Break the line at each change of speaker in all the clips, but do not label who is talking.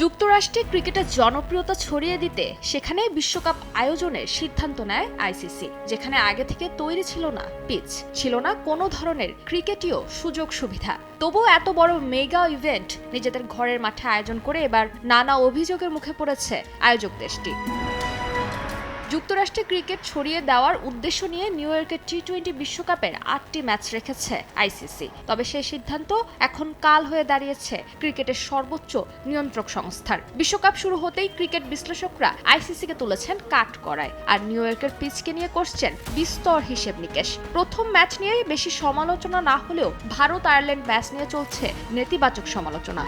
যুক্তরাষ্ট্রে ক্রিকেটের জনপ্রিয়তা ছড়িয়ে দিতে সেখানে বিশ্বকাপ আয়োজনের সিদ্ধান্ত নেয় আইসিসি, যেখানে আগে থেকে তৈরি ছিল না, পিচ। ছিল না কোনো ধরনের ক্রিকেটীয় সুযোগ সুবিধা। তবু এত বড় মেগা ইভেন্ট নিজেদের ঘরের মাঠে আয়োজন করে এবার নানা অভিযোগের মুখে পড়েছে আয়োজক দেশটি। যুক্তরাষ্ট্রে ক্রিকেট ছড়িয়ে দেওয়ার উদ্দেশ্য নিয়ে নিউ ইয়র্কের টি টোয়েন্টি বিশ্বকাপের আটটি ম্যাচ রেখেছে আইসিসি। তবে সেই সিদ্ধান্ত এখন কাল হয়ে দাঁড়িয়েছে ক্রিকেটের সর্বোচ্চ নিয়ন্ত্রক সংস্থার। বিশ্বকাপ শুরু হতেই ক্রিকেট বিশ্লেষকরা আইসিসিকে তুলেছেন কাঠ করায় আর নিউ ইয়র্কের পিচকে নিয়ে করছেন বিস্তর হিসেব নিকেশ। প্রথম ম্যাচ নিয়ে বেশি সমালোচনা না হলেও ভারত আয়ারল্যান্ড ম্যাচ নিয়ে চলছে নেতিবাচক সমালোচনা।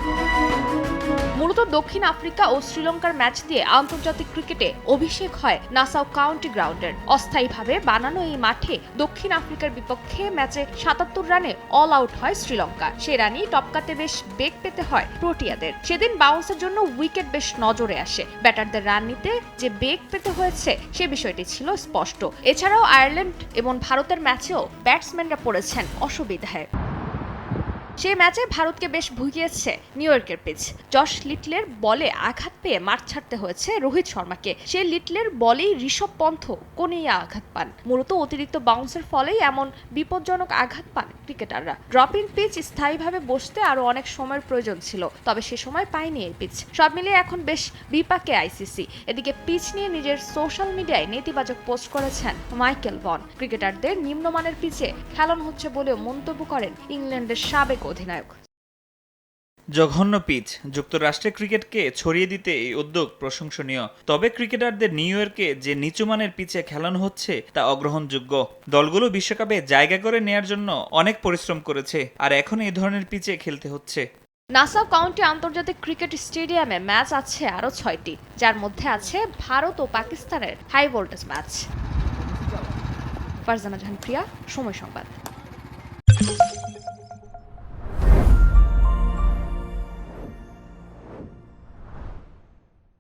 মূলত দক্ষিণ আফ্রিকা ও শ্রীলঙ্কার ম্যাচ দিয়ে আন্তর্জাতিক ক্রিকেটে অভিষেক হয় নাসাউ কাউন্টি গ্রাউন্ডের। অস্থায়ীভাবে বানানো এই মাঠে দক্ষিণ আফ্রিকার বিপক্ষে ম্যাচে সাতাত্তর রানে অল আউট হয় শ্রীলঙ্কা। সে রানই টপকাতে বেশ বেগ পেতে হয় প্রোটিয়াদের সেদিন বাউন্সের জন্য উইকেট বেশ নজরে আসে। ব্যাটারদের রান নিতে যে বেগ পেতে হয়েছে সে বিষয়টি ছিল স্পষ্ট। এছাড়াও আয়ারল্যান্ড এবং ভারতের ম্যাচেও ব্যাটসম্যানরা পড়েছেন অসুবিধায়। সেই ম্যাচে ভারতকে বেশ ভুগিয়েছে নিউ ইয়র্কের পিচ। জশ লিটলের বলে আঘাত পেয়ে মাঠ ছাড়তে হয়েছে রোহিত শর্মাকে। সেই লিটলের বলেই ঋষভ পন্থ কোনেই আঘাত পান। মূলত অতিরিক্ত বাউন্সের ফলেই এমন বিপজ্জনক আঘাত পান ক্রিকেটাররা। ড্রপিং পিচ স্থায়ীভাবে বসতে আরও অনেক সময়ের প্রয়োজন ছিল, তবে সে সময় পায়নি এই পিচ সব মিলিয়ে এখন বেশ বিপাকে আইসিসি। এদিকে পিচ নিয়ে নিজের সোশ্যাল মিডিয়ায় নেতিবাচক পোস্ট করেছেন মাইকেল বন। ক্রিকেটারদের নিম্নমানের পিচে খেলানো হচ্ছে বলেও মন্তব্য করেন ইংল্যান্ডের সাবেক অধিনায়ক।
জঘন্য পিচ যুক্তরাষ্ট্রে ক্রিকেটকে ছড়িয়ে দিতে এই উদ্যোগ প্রশংসনীয়। তবে ক্রিকেটারদের নিউ ইয়র্কে যে নিচুমানের পিচে খেলানো হচ্ছে তা অগ্রহণযোগ্য। দলগুলো বিশ্বকাপে জায়গা করে নেয়ার জন্য অনেক পরিশ্রম করেছে আর এখন এই ধরনের পিচে খেলতে হচ্ছে।
নাসাউ কাউন্টি আন্তর্জাতিক ক্রিকেট স্টেডিয়ামে ম্যাচ আছে আরও ছয়টি যার মধ্যে আছে ভারত ও পাকিস্তানের high voltage match. Farzana Jahan Priya Somoy Sangbad.